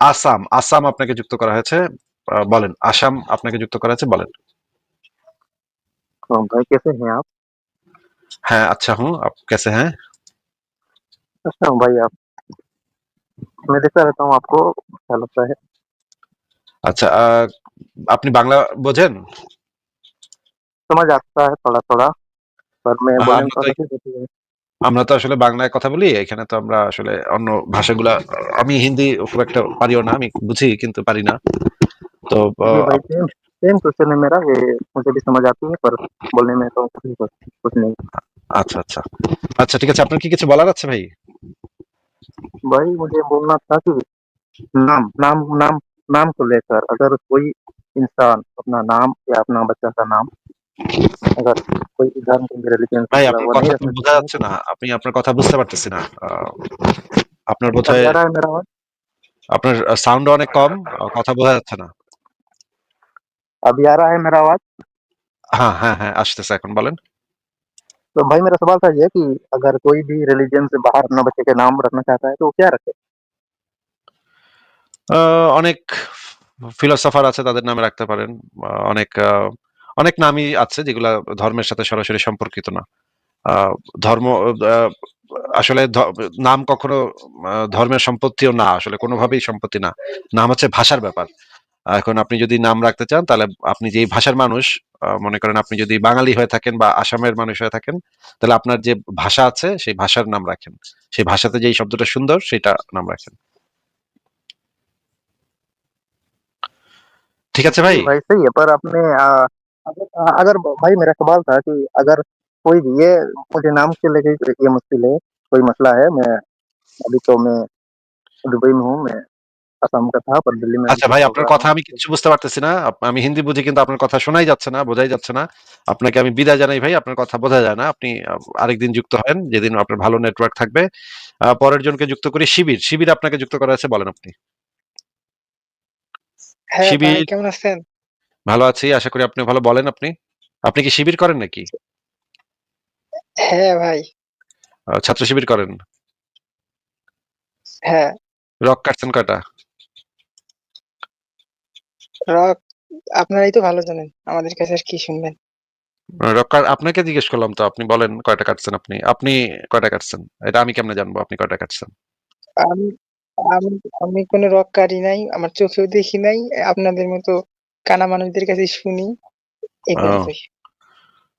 আসাম আসাম আপনাকে যুক্ত করা হয়েছে আহ, বলেন আসাম আপনাকে যুক্ত করা হয়েছে বলেন तो भाई कैसे हैं आप হ্যাঁ আচ্ছা হুঁ আপ कैसे हैं अच्छा हूँ भाई आप मैं देखता रहता हूँ आपको क्या लगता है আচ্ছা আহ, আপনি বাংলা বোঝেন समझ आता है थोड़ा थोड़ा पर मैं हाँ, बोलने में हम थोड़ा तो- सी होती है আমরা তো আসলে বাংলায় কথা বলি এখানে তো আমরা আসলে অন্য ভাষাগুলা আমি হিন্দি খুব একটা পারিও না আমি বুঝি কিন্তু পারি না তো जी আহ, भाई सेम सेम क्वेश्चन है मेरा ये मुझे भी समझ आती है पर बोलने में तो कुछ कुछ नहीं আচ্ছা আচ্ছা আচ্ছা ঠিক আছে আপনার কি কিছু বলার আছে ভাই भाई मुझे बोलना था कि नाम नाम नाम नाम को लेकर अगर कोई इंसान अपना नाम या अपना बच्चा का नाम अगर कोई उदाहरण के रिलीजन ভাই से আপনার वो কথা नहीं তো रखना বোঝা যাচ্ছে না আপনি আপনার কথা বুঝতে পারতেছি না আহ, আপনার चाहता বোধহয় आ रहा है मेरा आवाज আপনার সাউন্ড অনেক কম আহ, কথা বোঝা যাচ্ছে না अभी आ रहा है मेरा आवाज হ্যাঁ হ্যাঁ হ্যাঁ আসতেছে এখন বলেন तो भाई मेरा सवाल था ये कि अगर कोई भी रिलीजन से बाहर अपना बच्चे के नाम रखना चाहता है तो वो क्या रखे আহ, অনেক ফিলোসফার আছে তাদের নামে রাখতে পারেন আহ, অনেক আহ, অনেক নামই আছে যেগুলো ধর্মের সাথে সরাসরি সম্পর্কিত না। ধর্ম আসলে নাম কখনো ধর্মের সম্পত্তিও না, আসলে কোনোভাবেই সম্পত্তি না। নাম হচ্ছে ভাষার ব্যাপার। এখন আপনি যদি নাম রাখতে চান, তাহলে আপনি যে ভাষার মানুষ মনে করেন আপনি যদি বাঙালি হয়ে থাকেন বা আসামের মানুষ হয়ে থাকেন, তাহলে আপনার যে ভাষা আছে, সেই ভাষার নাম রাখেন। সেই ভাষাতে যেই শব্দটা সুন্দর, সেটা নাম রাখেন। ঠিক আছে ভাই? ভাই এবার আপনি अगर, अगर भाई मेरा सवाल था कि अगर कोई भी ये मुझे नाम से लेके ये मुश्किल है कोई मसला है मैं अभी तो मैं दुबई में हूँ मैं असम का था पर दिल्ली में আচ্ছা ভাই আপনার কথা আমি কিছু বুঝতে পারতেছি না আপ- আমি হিন্দি বুঝি কিন্তু আপনার কথা শোনাই যাচ্ছে না বোঝাই যাচ্ছে না আপনাকে আমি বিদায় জানাই ভাই আপনার কথা বোঝা যায় না আপনি আহ, আরেকদিন যুক্ত হন যেদিন আপনার ভালো নেটওয়ার্ক থাকবে আহ, পরের জনকে যুক্ত করি শিবির শিবির আপনাকে যুক্ত করা আছে বলেন আপনি হ্যাঁ ভাই শিবির কেমন আছেন ভালো আছি আশা করি আপনি ভালো। বলেন আপনি। আপনি কি শিবির করেন নাকি? হ্যাঁ ভাই। ছাত্র শিবির করেন? হ্যাঁ। রক কাটছেন কয়টা? রক আপনারাই তো ভালো জানেন আমাদের কাছে আর কি শুনবেন। রক কাট- আপনাকে জিজ্ঞেস করলাম তো আপনি বলেন কয়টা কাটছেন আপনি? আপনি কয়টা কাটছেন? এটা আমি কেমনে জানব আপনি কয়টা কাটছেন? আমি আমি আমি কোনো রক কাটি নাই আমার চোখেও দেখি নাই আপনাদের মতো কানা মানুষদের কাছে শুনি এই পর্যন্তই।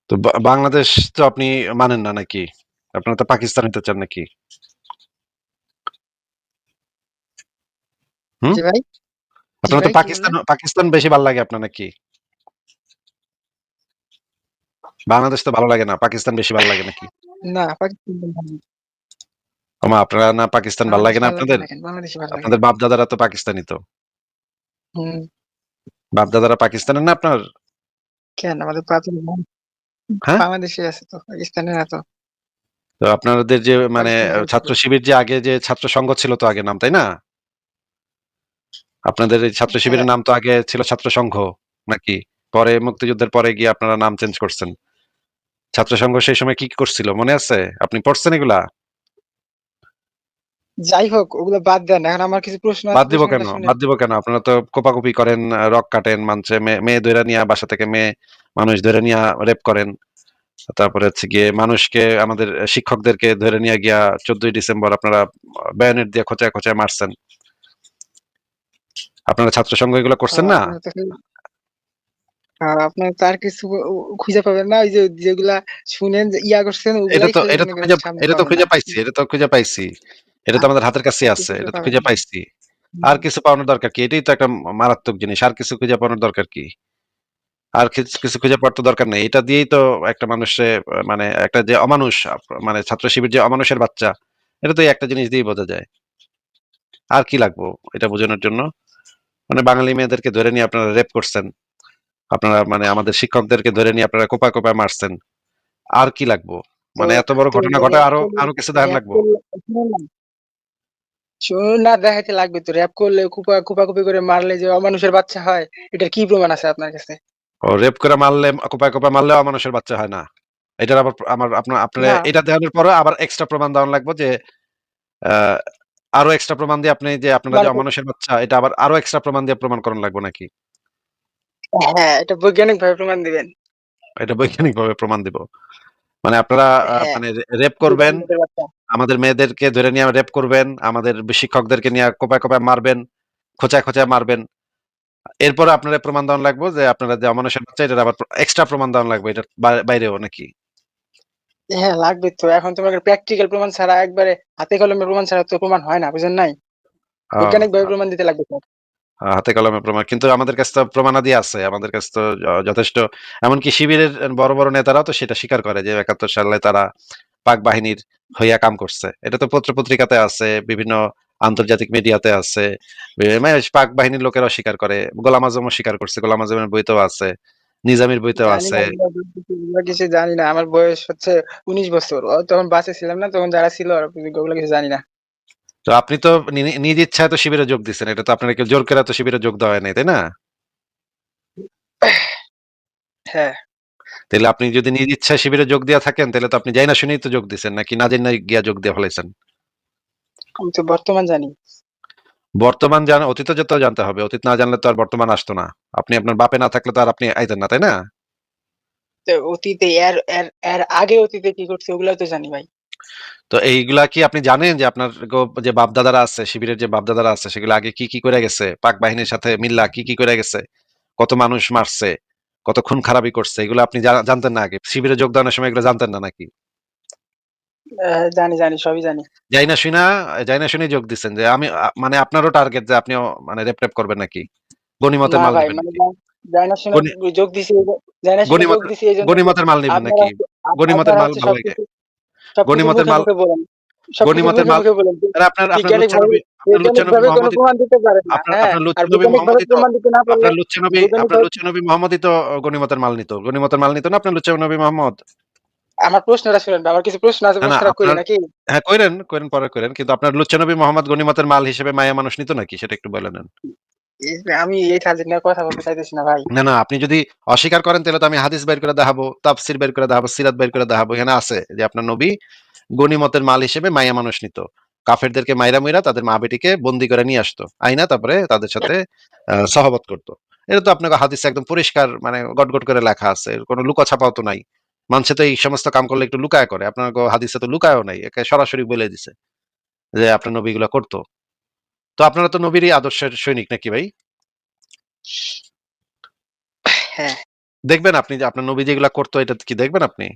তো বা- বাংলাদেশ তো আপনি মানেন না নাকি? আপনারা তো পাকিস্তান হতে চান নাকি? হুম? জি ভাই। আপনারা তো ভাই, কি পাকিস্তান পাকিস্তান বেশি ভালো লাগে আপনার নাকি? বাংলাদেশ তো ভালো লাগে না পাকিস্তান বেশি ভালো লাগে নাকি? না পাকিস্তান ভালো আমা আপনারা না পাকিস্তান ভালো লাগে না বাংলাদেশ আপনাদের? ভালো লাগে আপনাদের বাপ দাদারা তো পাকিস্তানি তো। হুম। বাপ দাদারা পাকিস্তানের না আপনার? কেন? আমাদের প্রাথমিক হ্যাঁ? বাংলাদেশে আছে তো পাকিস্তানে না তো তো আপনাদের যে মানে ছাত্র শিবির যে আগে যে ছাত্র সংঘ ছিল তো আগে নাম তাই না? আপনাদের এই ছাত্র শিবিরের নাম তো আগে ছিল ছাত্র সংঘ নাকি? পরে মুক্তিযুদ্ধের পরে গিয়ে আপনারা নাম চেঞ্জ করছেন। ছাত্র সংঘ সেই সময় কি কি করছিল? মনে আছে? আপনি পড়ছেন এগুলা? যাই হোক ওগুলো বাদ দেন। এখন আমার কিছু প্রশ্ন বাদ দিব কেন? বাদ দিব কেন? আপনারা তো কোপাকুপি করেন রক কাটেন মানছে মেয়ে ধরে নিয়ে বাসা থেকে মেয়ে মানুষ ধরে নিয়ে রেপ করেন। তারপরে হচ্ছে গিয়ে মানুষকে আমাদের শিক্ষকদেরকে ধরে নিয়ে গিয়া চোদ্দই ডিসেম্বর আপনারা ব্যানেট দিয়ে খোঁচায় খোঁচায় মারছেন। আপনারা ছাত্র সংঘ এগুলো করছেন না? আপনার তার কিছু খুঁজে পাবেন না ওই যে যেগুলা শুনেন ইয়া করছেন এটা তো এটা তো খুঁজে এটা তো খুঁজে পাইছি এটা তো খুঁজে পাইছি। এটা তো আমাদের হাতের কাছে আছে এটা তো খুঁজে পাইছি। আর কিছু পাওয়ানোর দরকার কি? এটাই তো একটা মারাত্মক জিনিস আর কিছু খুঁজে পাওয়ানোর দরকার কি? আর কিছু খুঁজে পাওয়ার তো দরকার নেই। এটা দিয়েই তো একটা মানুষে মানে একটা যে অমানুষ মানে ছাত্র শিবির যে অমানুষের বাচ্চা এটা তো একটা জিনিস দিয়েই বোঝা যায়। আর কি লাগবো এটা বোঝানোর জন্য? মানে বাঙালি মেয়েদেরকে ধরে নিয়ে আপনারা রেপ করছেন। আপনারা মানে আমাদের শিক্ষকদেরকে ধরে নিয়ে আপনারা কোপায় কোপায় মারছেন। আর কি লাগবো? মানে এত বড় ঘটনা ঘটে আরও আরও কিছু দেখার লাগবো। না। দেখাইতে লাগবে তো র্যাপ করলে কুপা কুপাকুপি করে মারলে যে অমানুষের বাচ্চা হয় এটার কি প্রমাণ আছে আপনার কাছে? ও রেপ করে মারলে কোপায় কোপায় মারলেও মানুষের বাচ্চা হয় না। এটার আবার আমার আপনার আপনার এটা দেখানোর পরে আবার এক্সট্রা প্রমাণ দেওয়া লাগবে যে আহ, আরও এক্সট্রা প্রমাণ দিয়ে আপনি যে আপনারা যে মানে- অমানুষের বাচ্চা এটা আবার আরও এক্সট্রা প্রমাণ দিয়ে প্রমাণ করানো লাগবে নাকি? হ্যাঁ এটা বৈজ্ঞানিক ভাবে প্রমাণ দিবেন। এটা বৈজ্ঞানিক ভাবে প্রমাণ দিব। মানে আপনারা হ্যাঁ। মানে রেপ করবেন আমাদের মেয়েদেরকে ধরে নিয়ে রেপ করবেন আমাদের শিক্ষকদেরকে নিয়ে কোপায় কোপায় মারবেন খোঁচায় খোঁচায় মারবেন। এরপরে আপনারা প্রমাণ দেওয়ান লাগবে যে আপনারা যে অমানুষের বাচ্চা এটা আবার এক্সট্রা প্রমাণ দেওয়ান লাগবে এটা বাইরেও নাকি? হ্যাঁ লাগবে তো। এখন তোমাকে প্র্যাকটিক্যাল প্রমাণ ছাড়া একবারে হাতে কলমে প্রমাণ ছাড়া তো প্রমাণ হয় না বুঝেন নাই? বৈজ্ঞানিক ভাবে প্রমাণ দিতে লাগবে হাতে কলমে প্রমাণ। কিন্তু আমাদের কাছে তো প্রমাণাদি আছে আমাদের কাছে তো যথেষ্ট। এমনকি শিবিরের বড় বড় নেতারাও তো সেটা স্বীকার করে যে একাত্তর সালে তারা পাক বাহিনীর হইয়া কাম করছে। এটা তো পত্র পত্রিকাতে আছে বিভিন্ন আন্তর্জাতিক মিডিয়াতে আছে। মানে পাক বাহিনীর লোকেরাও স্বীকার করে গোলাম আজমও স্বীকার করছে গোলাম আজমের বইতেও আছে নিজামির বইতেও আছে। কিছু জানি না আমার বয়স হচ্ছে উনিশ বছর তখন বাসে ছিলাম না তখন যারা ছিল ওগুলো কিছু জানি না। তো আপনি তো নিজ ইচ্ছায় তো শিবিরে যোগ দিচ্ছেন এটা তো আপনার কেউ জোর করে তো শিবিরে যোগ দেওয়া হয় নাই তাই না? হ্যাঁ। তাহলে আপনি যদি নিজ ইচ্ছায় শিবিরে যোগ দেওয়া থাকেন তাহলে তো আপনি যাই না শুনেই তো যোগ দিচ্ছেন নাকি না জানি না গিয়া যোগ দিয়ে ফেলাইছেন? আমি তো বর্তমান জানি। বর্তমান জান অতীত যত জানতে হবে অতীত না জানলে তো আর বর্তমান আসতো না। আপনি আপনার বাপে না থাকলে তো আর আপনি আইতেন না তাই না? তো অতীতে এর এর এর আগে অতীতে কি করছে ওগুলো তো জানি ভাই। তো এইগুলা কি আপনি জানেন যে আপনার যে বাপদাদারা আছে শিবিরের যে বাপদাদারা আছে সেগুলো আগে কি কি করে গেছে? পাক বাহিনীর সাথে মিল্লা কি কি করে গেছে? কত মানুষ মারছে? কত খুন খারাপি করছে? এগুলো আপনি জানতেন না আগে? শিবিরে যোগদানের সময় এগুলো জানতেন না নাকি? জানি জানি সবই জানি। যাই না শুনা যাই না শুনে যোগ দিচ্ছেন যে আমি মানে আপনারও টার্গেট যে আপনিও মানে রেপ টেপ করবেন নাকি? গনিমতের মাল ভাই মানে নাকি? গনিমতের মাল নেবেন নাকি? আপ- গনিমতের মাল ভালো লাগে। গনিমতের মাল- গনিমতের মাল- আপনার আপনার আপনার হ্যাঁ মোহাম্মদই তো তো গনিমতের মাল নিত। গনিমতের মাল নিত না আপনার লুচ্চানবী মোহাম্মদ আমার প্রশ্নটা শুনেন আমার কিছু প্রশ্ন আছে প্রশ্নটা করি নাকি? হ্যাঁ কইরেন কইরেন পরে কইরেন। কিন্তু আপনার লুচ্চানবী মোহাম্মদ গনিমতের মাল হিসেবে মায়া মানুষ নিত নাকি? সেটা একটু বলে নেন। আমি এই সাবজেক্ট নিয়ে কথা বলতে চাইতেছি না, ভাই। না না, আপনি যদি অস্বীকার করেন, তাহলে তো আমি হাদিস বের করে দেখাবো, তাফসির বের করে দেখাবো, সিরাত বের করে দেখাবো। এখানে আছে যে আপনার নবী মাল হিসেবে মায়া মানুষ নিত। কাফেরদেরকে মাইরা মুইরা তাদের মা বেটিকে বন্দি করে নিয়ে আসতো। আইনা তারপরে তাদের সাথে সহবত করতো। এটা তো আপনাকে হাদিসে একদম পরিষ্কার মানে গটগট করে লেখা আছে কোনো লুকা ছাপাও তো নাই। মানুষে তো এই সমস্ত কাম করলে একটু লুকায় করে, আপনার হাদিসে তো লুকায়ও নাই, একে সরাসরি বলে দিছে যে আপনার নবীগুলা করতো। তো আপনারা তো নবীরই আদর্শের সৈনিক নাকি ভাই? হ্যাঁ। দেখবেন আপনি যে আপনার নবী যেগুলা করতো এটা কি দেখবেন আপনি?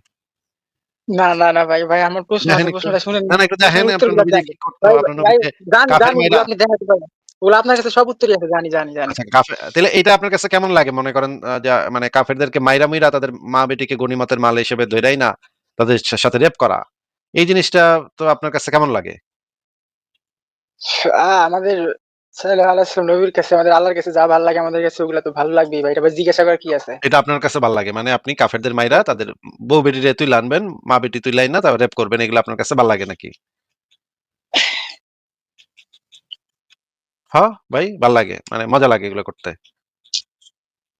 না না না ভাই ভাই আমার প্রশ্ন আছে প্রশ্নটা শুনেন না না একটু দেখেন আপনার নবী কি করতো আপনার নবী যে জানি কাফের জানি মাইরা- ওগুলো আপনি দেখাতে পারেন। ওগুলো আপনার কাছে সব উত্তরই আছে জানি জানি জানি। তাহলে এটা আপনার কাছে কেমন লাগে? মনে করেন মানে কাফেরদেরকে মাইরা মুইরা তাদের মা বেটিকে গনিমতের মাল হিসেবে ধরেই না তাদের সাথে রেপ করা এই জিনিসটা তো আপনার কাছে কেমন লাগে? আমাদের ভাই। ভালো লাগে মানে মজা লাগে এগুলো করতে।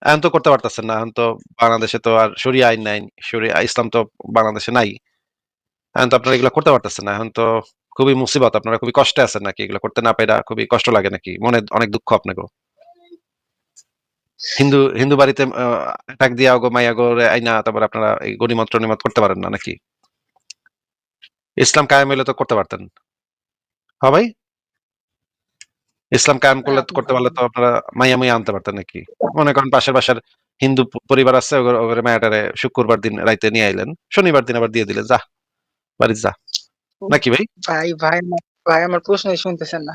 এখন তো করতে না, এখন তো বাংলাদেশে তো আর শরিয়া আইন নাই ইসলাম তো বাংলাদেশে নাই। এখন তো আপনারা এগুলো করতে পারতেছেন না, এখন তো খুবই মুসিবত, আপনারা খুবই কষ্টে আছেন নাকি? এগুলো করতে না পেরা খুবই কষ্ট লাগে নাকি? মনে অনেক দুঃখ আপনাকে হিন্দু হিন্দু বাড়িতে অ্যাটাক দিয়া গো মাইয়া গো আইনা, তারপর আপনারা এই গণিমত টনিমত করতে পারেন না নাকি? ইসলাম কায়েম হইলে তো করতে পারতেন। হ্যাঁ ভাই? ইসলাম কায়েম করলে করতে পারলে তো আপনারা মাইয়া মাইয়া আনতে পারতেন নাকি? মনে করেন পাশের বাসার হিন্দু পরিবার আছে ওগরে মায়াটারে শুক্রবার দিন রাইতে নিয়ে আইলেন। শনিবার দিন আবার দিয়ে দিলেন। যা বাড়ি যা। নাকি ভাই? ভাই ভাই ভাই আমার প্রশ্নই শুনতেছেন না।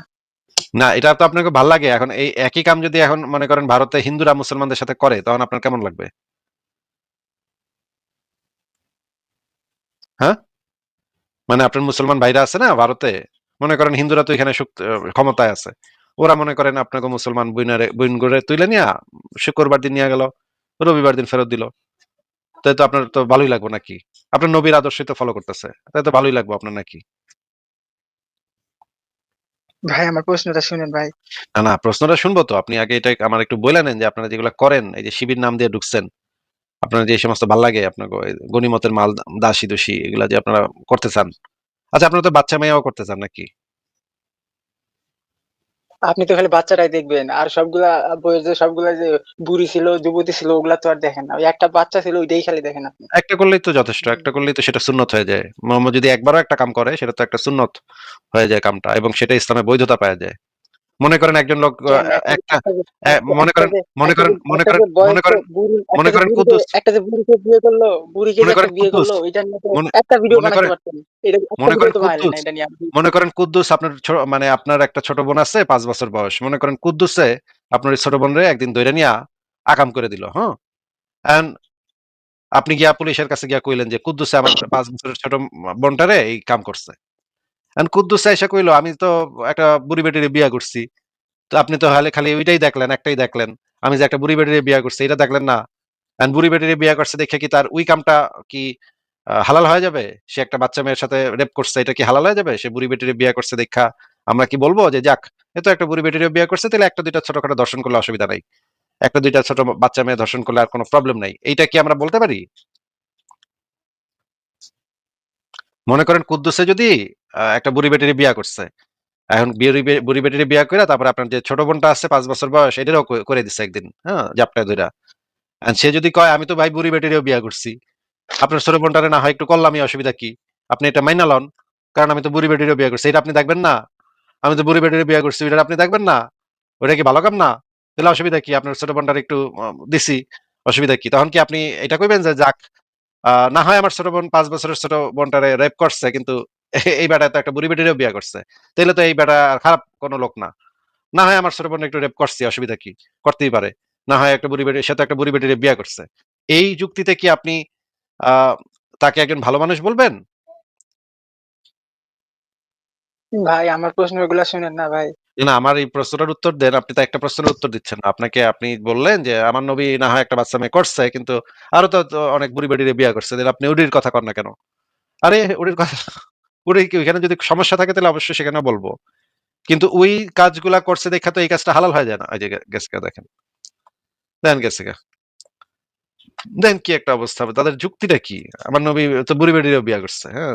না এটা তো আপনাকে ভালো লাগে। এখন এই একই কাম যদি এখন মনে করেন ভারতে হিন্দুরা মুসলমানদের সাথে করে তখন আপনার কেমন লাগবে? হ্যাঁ? মানে আপনার মুসলমান ভাইরা আছে না ভারতে? মনে করেন হিন্দুরা তো এখানে ক্ষমতায় আছে। ওরা মনে করেন আপনাকে মুসলমান বইনারে বইন করে তুলে নিয়ে শুক্রবার দিন নিয়ে গেল রবিবার দিন ফেরত দিল। তাই তো আপনার তো ভালোই লাগবে নাকি? আপনার নবীর আদর্শ তো ফলো করতেছে তাই তো ভালোই লাগবে আপনার নাকি? ভাই আমার প্রশ্নটা শুনেন ভাই। না না প্রশ্নটা শুনব তো। আপনি আগে এটা আমার একটু বলে নেন যে আপনারা যেগুলো করেন এই যে শিবির নাম দিয়ে ঢুকছেন আপনার যে সমস্ত ভালো লাগে আপনাকে ওই গনিমতের মাল দাসী দোষী এগুলা যে আপনারা করতে চান। আচ্ছা আপনারা তো বাচ্চা মেয়েও করতে চান নাকি? আপনি তো খালি বাচ্চাটাই দেখবেন। আর সবগুলা বইয়ের যে সবগুলা যে বুড়ি ছিল যুবতী ছিল ওগুলা তো আর দেখেন না। ওই একটা বাচ্চা ছিল ওইটাই খালি দেখেন আপনি। একটা করলেই তো যথেষ্ট একটা করলেই তো সেটা সুন্নত হয়ে যায়। মোহাম্মদ যদি একবারও একটা কাম করে সেটা তো একটা সুন্নত হয়ে যায় কামটা এবং সেটা ইসলামে বৈধতা পাওয়া যায়। মনে করেন একজন লোক একটা- মনে করেন মনে করেন মনে করেন মনে করেন মনে করেন কুদ্দুস। একটা যে বুড়িকে বিয়ে করল বুড়িকে যে একটা করেন বিয়ে করল এটা নিয়ে একটা ভিডিও বানাতে পারতেন। এটা মনে করেন কুদ্দুস। মনে করেন কুদ্দুস আপনার মানে আপনার একটা ছোট বোন আছে পাঁচ বছর বয়স। মনে করেন কুদ্দুসে আপনার ছোট বোনরে একদিন দৈরা নিয়া আকাম করে দিল হ্যাঁ? And আপনি গিয়া পুলিশের কাছে গিয়া কইলেন যে কুদ্দুসে আমার পাঁচ বছরের ছোট বোনটারে এই কাম করছে। কুদ্দুসে এসে কইলো, আমি তো একটা বুড়ি বেটির বিয়া করছি। তো আপনি তো খালি খালি ওইটাই দেখলেন, একটাই দেখলেন। আমি যে একটা বুড়ি বেটির বিয়া করছি, এটা দেখলেন না। বুড়ি বেটির বিয়া করছে দেখে কি তার ওই কামটা কি হালাল হয়ে যাবে? সে একটা বাচ্চা মেয়ের সাথে রেপ করছে, এটা কি হালাল হয়ে যাবে? সে বুড়ি বেটির বিয়া করছে দেখা, আমরা কি বলব যে যাক, এ তো একটা বুড়ি বেটিরে বিয়া করছে, তাহলে একটা দুইটা ছোটখাটো দর্শন করলে অসুবিধা নাই। একটা দুইটা ছোট বাচ্চা মেয়ে ধর্ষণ করলে আর কোনো প্রবলেম নাই। এইটা কি আমরা বলতে পারি? মনে করেন কুদ্দুসে যদি একটা বুড়ি বেটির বিয়া করছে, এখন বুড়ি বে- বেটির বিয়া করে তারপর আপনার যে ছোট বোনটা আছে পাঁচ বছর বয়স, এটারও করে দিচ্ছে একদিন হ্যাঁ জাপটায় ধইরা। সে যদি কয়, আমি তো ভাই বুড়ি বেটিরও বিয়া করছি, আপনার ছোট বোনটারে না হয় একটু করলামই, অসুবিধা কি? আপনি এটা মাইনা লন, কারণ আমি তো বুড়ি বেটিরও বিয়া করছি। এটা আপনি দেখবেন না? আমি তো বুড়ি বেটির বিয়া করছি। এটা আপনি দেখবেন না? ওটা কি ভালো কাম না? তাহলে অসুবিধা কি? আপনার ছোট বোনটার একটু দিছি, অসুবিধা কি? তখন কি আপনি এটা কইবেন যে, যাক না হয় আমার ছোট বোন পাঁচ বছরের ছোট বোনটারে রেপ করছে, কিন্তু এই বেটা তো একটা বুড়ি বেটিরও বিয়ে করছে। তাহলে তো এই বেটা খারাপ কোনো লোক না। না হয় আমার ছোট বোন একটু রেপ করছে, অসুবিধা কি? করতেই পারে। না হয় একটা বুড়ি বেটি সে তো একটা বুড়ি বেটিরে বিয়ে করছে। এই যুক্তিতে কি আপনি তাকে একজন ভালো মানুষ বলবেন? ভাই, আমার প্রশ্ন এগুলা শুনেন না ভাই। না, আমার এই প্রশ্নটার উত্তর দেন, আপনি তো একটা প্রশ্নের উত্তর দিচ্ছেন না। আপনাকে আপনি বললেন যে, আমার নবী না হয় একটা বাচ্চা মেয়ে করছে, কিন্তু আরও তো অনেক বুড়ি বেটিরে বিয়া করছে আপনি উডির কথা কর না কেন? আরে, উডির কথা উড়ি ওইখানে যদি সমস্যা থাকে তাহলে অবশ্যই সেখানে বলব। কিন্তু ওই কাজগুলা করছে দেখা তো এই কাজটা হালাল হয়ে যায় না। এই যে গেছে দেখেন। দেন গেছে দেন কি একটা অবস্থা হবে, তাদের যুক্তিটা কি? আমার নবী তো বুড়ি বেটিরেও বিয়া করছে হ্যাঁ?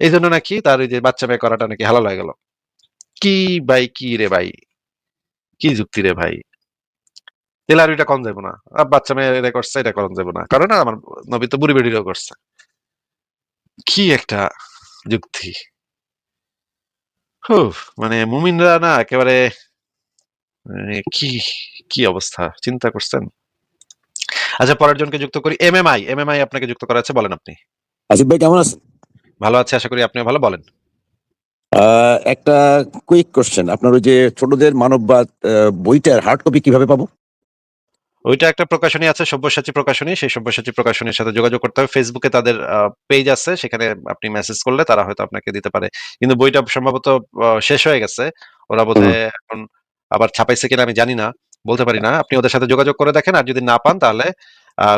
এই জন্য নাকি তার ওই যে বাচ্চা মেয়ে করাটা নাকি হালাল হয়ে গেল। কি ভাই কি রে ভাই? কি যুক্তি রে ভাই? তাহলে আর এটা কম যাব না। আর বাচ্চা মেয়ে এটা করছে এটা কম যাব না। কারণ আমার নবী তো বুড়ি বেড়িরও করছে। কি একটা যুক্তি। মানে মুমিনরা না একেবারে মানে কি কি অবস্থা? চিন্তা করছেন? আচ্ছা পরের জনকে যুক্ত করি। এমএমআই এমএমআই আপনাকে যুক্ত করা আছে বলেন আপনি। আসিফ ভাই কেমন আছেন? ভালো আছে আশা করি আপনি ভালো। বলেন। একটা কুইক কোশ্চেন আপনার ওই যে ছোটদের মানববাদ বইটার হার্ড কপি কীভাবে পাবো? ওইটা একটা প্রকাশনী আছে সব্যসাচী প্রকাশনী। সেই সব্যসাচী প্রকাশনীর সাথে যোগাযোগ করতে হবে। ফেসবুকে তাদের পেজ আছে। সেখানে আপনি মেসেজ করলে তারা হয়তো আপনাকে দিতে পারে। কিন্তু বইটা সম্ভবত শেষ হয়ে গেছে। ওরা বোধহয় এখন আবার ছাপাইছে কিনা আমি জানি না। বলতে পারি না। আপনি ওদের সাথে যোগাযোগ করে দেখেন। আর যদি না পান তাহলে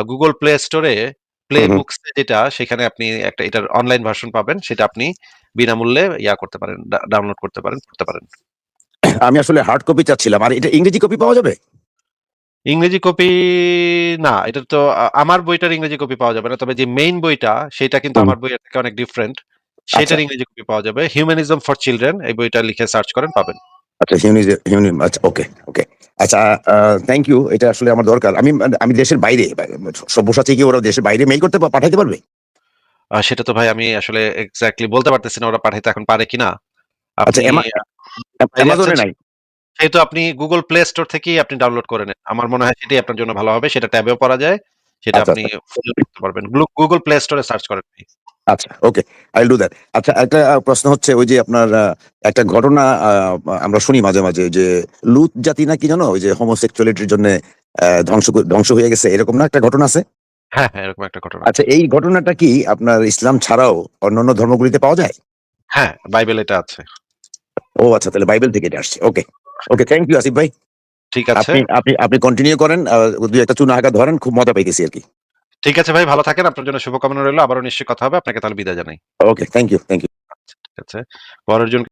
গুগল প্লে স্টোরে প্লে। বুকস যেটা সেখানে আপনি একটা এটার অনলাইন ভার্সন পাবেন। সেটা আপনি বিনামূল্যে ইয়া করতে পারেন ডাউনলোড করতে পারেন পড়তে পারেন। আমি আসলে হার্ড কপি চাচ্ছিলাম। আর এটা ইংরেজি কপি পাওয়া যাবে? ইংরেজি কপি না এটা তো আমার বইটার ইংরেজি কপি পাওয়া যাবে না তবে যে মেইন বইটা সেটা কিন্তু আমার বইয়ের থেকে অনেক ডিফারেন্ট সেটার আচ্ছা। ইংরেজি কপি পাওয়া যাবে। হিউম্যানিজম ফর চিলড্রেন এই বইটা লিখে সার্চ করেন পাবেন। আচ্ছা হিউনি আচ্ছা ওকে ওকে আচ্ছা থ্যাংক ইউ এটা আসলে আমার দরকার। আমি আমি দেশের বাইরে সব্যসাচী কি ওরা দেশের বাইরে মেইল করতে পা- পাঠাইতে পারবে? সেটা তো ভাই আমি আসলে এক্স্যাক্টলি বলতে পারতেছি না ওরা পাঠাইতে এখন পারে কিনা। আচ্ছা, আপনি এমা- বাইরে অ্যামাজনে নাই? সেহেতু আপনি গুগল প্লে স্টোর থেকেই আপনি ডাউনলোড করে নেন আমার মনে হয় সেটাই আপনার জন্য ভালো হবে সেটা ট্যাবেও পড়া যায় সেটা আচ্ছা, আপনি ফোনে করতে পারবেন। গুগল প্লে স্টোরে সার্চ করেন ভাই। আচ্ছা ওকে আই ডু দ্যাট আচ্ছা একটা প্রশ্ন হচ্ছে ওই যে আপনার একটা ঘটনা আমরা শুনি মাঝে মাঝে যে লুত জাতি না কি জানো? ওই যে হোমোসেক্সুয়ালিটির জন্য ধ্বংস ধ্বংস হয়ে গেছে এরকম না একটা ঘটনা আছে? হ্যাঁ হ্যাঁ এরকম একটা ঘটনা আচ্ছা এই ঘটনাটা কি আপনার ইসলাম ছাড়াও অন্যান্য ধর্মগুলিতে পাওয়া যায়? হ্যাঁ বাইবেল এটা আছে। ও আচ্ছা তাহলে বাইবেল থেকে এটা আসছে। Okay okay thank you Asif ভাই। ঠিক আছে। আপনি আপনি আপনি কন্টিনিউ করেন দুই একটা চুনা হাঁকা ধরেন খুব মজা পাইতেছি আর কি। ঠিক আছে ভাই ভালো থাকেন আপনার জন্য শুভকামনা রইল আবারও নিশ্চয়ই কথা হবে আপনাকে তাহলে বিদায় জানাই। Okay thank you thank you ঠিক আছে। পরের জন